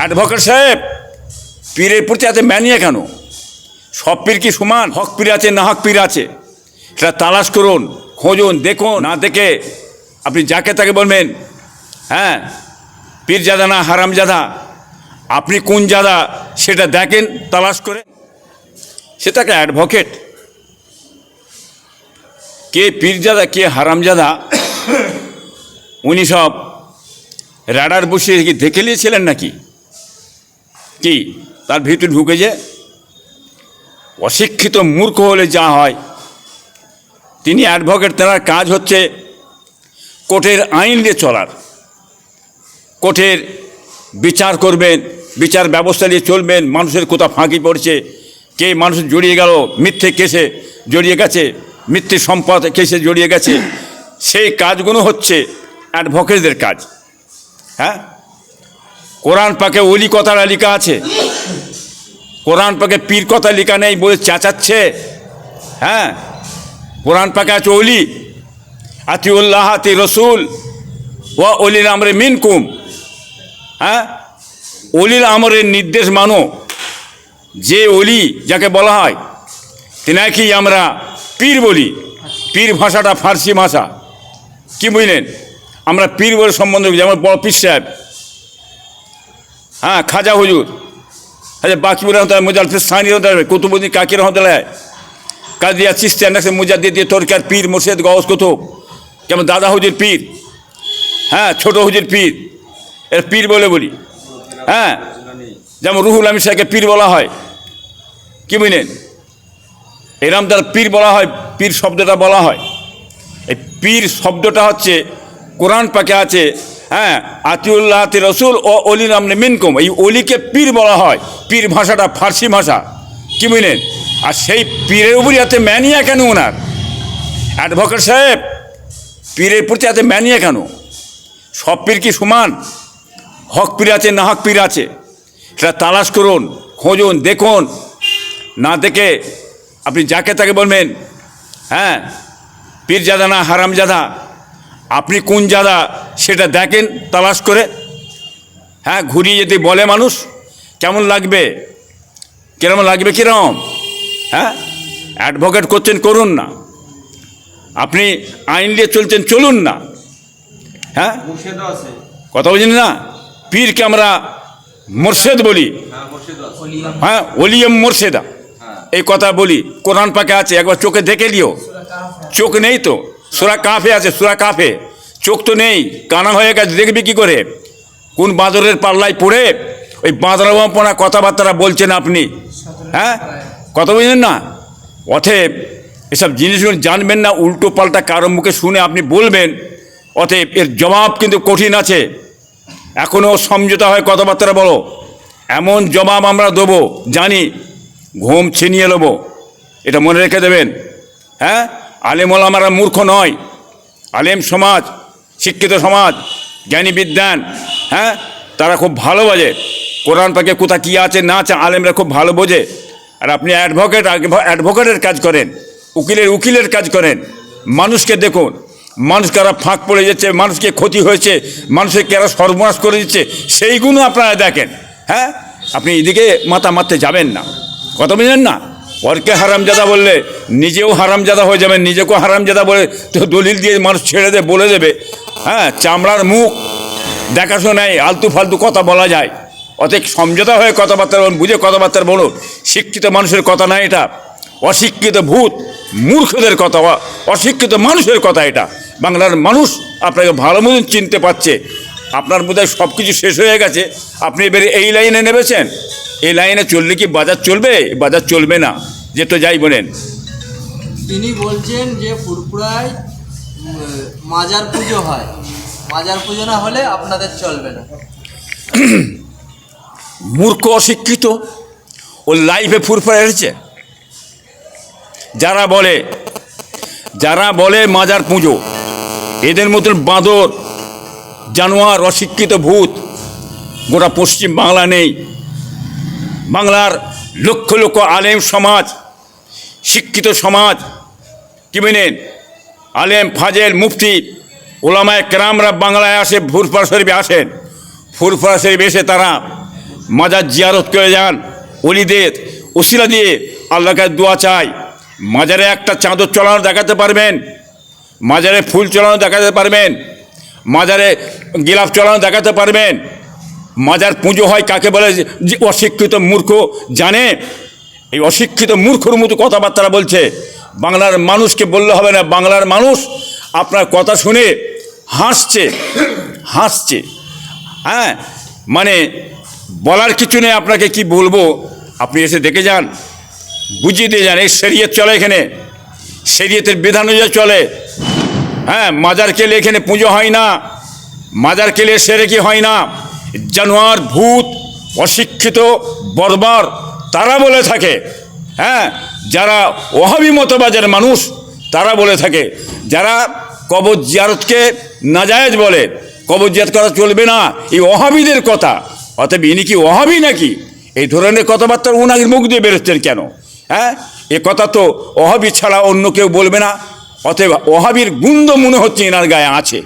Advocate সাহেব, পীরের প্রতি এত ম্যানিয়া কেন? সব পীর কি সমান? হক পীর আছে, না হক পীর আছে? সেটা তালাশ করুন, খোঁজুন, দেখুন, না দেখে আপনি যাকে তাকে বলবেন হ্যাঁ? পীর জাদা না হারাম জাদা? আপনি কোন জাদা সেটা দেখেন, তালাশ করে সে তাকে অ্যাডভোকেট। কে পীরজাদা কে হারামজাদা উনি সব রাডার বসিয়ে দেখে নিয়েছিলেন নাকি? কি? তার ভিতরে ঢুকে যে অশিক্ষিত মূর্খ হলে যা হয়। তিনি অ্যাডভোকেট তেনার কাজ হচ্ছে কোর্টের আইন দিয়ে চলার। কোর্টের বিচার করবেন, বিচার ব্যবস্থা নিয়ে চলবেন, মানুষের কোথাও ফাঁকি পড়ছে, কে মানুষ জড়িয়ে গেল, মিথ্যে কেসে জড়িয়ে গেছে, মিথ্যে সম্পদ কেসে জড়িয়ে গেছে, সেই কাজগুলো হচ্ছে অ্যাডভোকেটদের কাজ। হ্যাঁ? কোরআন পাকে অলি কথাটা লেখা আছে। কোরআন পাকে পীর কথা লেখা নেই বলে চেঁচাচ্ছে। হ্যাঁ? কোরআন পাকে আছে অলি আতিউল্লাহ আতি রসুল ও অলির আমরে মিনকুম। হ্যাঁ? অলির আমরের নির্দেশ মানো। যে অলি যাকে বলা হয়, তেনাকেই আমরা পীর বলি। পীর ভাষাটা ফার্সি ভাষা। কি বুঝলেন? আমরা পীর বলে সম্বন্ধ যেমন বড় পীর সাহেব। হ্যাঁ খাজা হুজুর। আচ্ছা বাকিবুর রহমতুল্লাহ মুজালফির সানি রহমতুল্লাহ কুতুবুদ্দিন কাকি রহমতুল্লাহ কাদিয়া চিস্তিয়া নাকসে মুজাদ্দিদ দিয়ে তরকার পীর, মুর্শেদ গওস কুতুব। যেমন দাদা হুজুর পীর? হ্যাঁ ছোট হুজুর পীর। এর পীর বলে বলি। হ্যাঁ যেমন রুহুল আমির শাহকে পীর বলা হয়। কি বুঝলেন? এরম তার পীর বলা হয়, পীর শব্দটা বলা হয়। এই পীর শব্দটা হচ্ছে, কোরআন পাকে আছে হ্যাঁ আতিউল্লাহ আতি রসুল ও অলি নামনে মিনকুম। এই অলিকে পীর বলা হয়। পীর ভাষাটা ফার্সি ভাষা। কি বুঝলেন? আর সেই পীরের উপরই এত ম্যানিয়া কেন ওনার অ্যাডভোকেট সাহেব, পীরের প্রতি এত ম্যানিয়া কেন? সব পীর কি সমান? হক পীর আছে, না হক পীর আছে? সেটা তালাশ করুন, খোঁজুন, দেখুন। না দেখে আপনি যাকে তাকে বলবেন হ্যাঁ পীর জাদা না হারাম জাদা আপনি কোন জাদা সেটা দেখেন তালাশ করে। হ্যাঁ ঘুরিয়ে যদি বলে মানুষ কেমন লাগবে? কিরম লাগবে কিরম? হ্যাঁ অ্যাডভোকেট করছেন করুন না। আপনি আইন দিয়ে চলছেন চলুন না। হ্যাঁ? কথা বলছেন না? পীরকে আমরা মোর্শেদ বলি? হ্যাঁ আছে। হ্যাঁ ওলিয়ম মোর্শেদা। হ্যাঁ। এই কথা বলি কোরআন পাকে আছে একবার চোখে দেখে লিও চোখ নেই তো? সুরা কাফে আছে সুরা কাফে। চোখ তো নেই, কানা হয়ে গেছে, দেখবি কি করে? কোন বাঁদরের পাল্লায় পড়ে ওই বাঁদরামপনা কথাবার্তা বলছেন আপনি? হ্যাঁ? কথা বুঝলেন না? অতএব এসব জিনিসগুলো জানবেন না, উল্টো পাল্টা কারও মুখে শুনে আপনি বলবেন, অতএব এর জবাব কিন্তু কঠিন আছে। এখনও সমঝোতা হয় কথাবার্তা বলো। এমন জবাব আমরা দেবো, জানি, ঘুম ছিনিয়ে নেব। এটা মনে রেখে দেবেন। হ্যাঁ? আলেম ওলামারা মূর্খ নয়। আলেম সমাজ। শিক্ষিত সমাজ, জ্ঞানী বিদ্যান হ্যাঁ? তারা খুব ভালো বোঝে। কোরআন পাকে কোথা কী আছে, না আছে, আলেমরা খুব ভালো বোঝে। আর আপনি অ্যাডভোকেট অ্যাডভোকেটের কাজ করেন, উকিলের উকিলের কাজ করেন। মানুষকে দেখুন, মানুষ কারা ফাঁক পড়ে যাচ্ছে, মানুষকে ক্ষতি হয়েছে, মানুষের কারা সর্বনাশ করে দিচ্ছে, সেইগুলো আপনারা দেখেন হ্যাঁ? আপনি এদিকে মাথা মারতে যাবেন না। কথা বুঝলেন না? পরকে হারামজাদা বললে, নিজেও হারামজাদা হয়ে যাবে, নিজেকেও হারামজাদা বলে দলিল দিয়ে মানুষ ছেড়ে দেবে বলে দেবে। হ্যাঁ চামড়ার মুখ দেখাশোনায় আলতু ফালতু কথা বলা যায়। অতএব সমঝোতা হয়ে কথাবার্তা বলুন, বুঝে কথাবার্তা বলুন। শিক্ষিত মানুষের কথা না এটা, অশিক্ষিত ভূত মূর্খদের কথা, অশিক্ষিত মানুষের কথা এটা। বাংলার মানুষ আপনাকে ভালো মতন চিনতে পারছে। আপনার বোধহয় সব কিছু শেষ হয়ে গেছে। আপনি এবারে এই লাইনে নেমেছেন? এই লাইনে চললে কি বাজার চলবে? বাজার চলবে না। যে তো যাই বলেন। তিনি বলছেন যে ফুরফুরায় মাজার পুজো হয়। মাজার পুজো না হলে আপনাদের চলবে না। মূর্খ অশিক্ষিত ও লাইফে ফুরফুরে এসেছে। যারা বলে যারা বলে মাজার পুজো এদের মতন বাঁদর জানোয়ার অশিক্ষিত ভূত গোটা পশ্চিম বাংলা নেই। বাংলার লক্ষ লক্ষ আলেম সমাজ, শিক্ষিত সমাজ কি মেনেন আলেম ফাজেল মুফতি, ওলামায় কেরামরা বাংলায় আসে ফুরফুরা শরীফে আসেন ফুরফুরা শরীফ এসে তারা মাজার জিয়ারত করে যান, অলিদের ওসিলা দিয়ে আল্লাহকে দোয়া চাই মাজারে একটা চাদর চলানো দেখাতে পারবেন, মাজারে ফুল চলানো দেখাতে পারবেন, মাজারে গিলাফ চলানো দেখাতে পারবেন মাজার পুজো হয়, কাকে বলে? যে অশিক্ষিত মূর্খ, জানে? এই অশিক্ষিত মূর্খর মতো কথাবার্তা বলছে, বাংলার মানুষকে বললে হবে না, বাংলার মানুষ আপনার কথা শুনে হাসছে হাসছে। হ্যাঁ মানে বলার কিছু নেই, আপনাকে কি বলব? আপনি এসে দেখে যান, বুঝিয়ে দিয়ে যান, এই শরীয়ত চলে এখানে, শরীয়তের বিধান অনুযায়ী চলে। হ্যাঁ মাজার কেলে এখানে পুজো হয় না, মাজার কেলে সেরে কি হয় না। জানোয়ার, ভূত, অশিক্ষিত বর্বর তারা বলে থাকে। হ্যাঁ যারা ওহাবি মতবাজের মানুষ, তারা বলে থাকে। যারা কবর জিয়ারতকে নাজায়েজ বলে, কবর জিয়ারত করা চলবে না, এই ওহাবিদের কথা। অতএব ইনি কি ওহাবি নাকি? এই ধরনের কথাবার্তা ওনার মুখ দিয়ে বেরোচ্ছেন কেন? হ্যাঁ এ কথা তো ওহাবি ছাড়া অন্য কেউ বলবে না। অতএব ওহাবির গুন্দ মনে হচ্ছে এনার গায়ে আছে।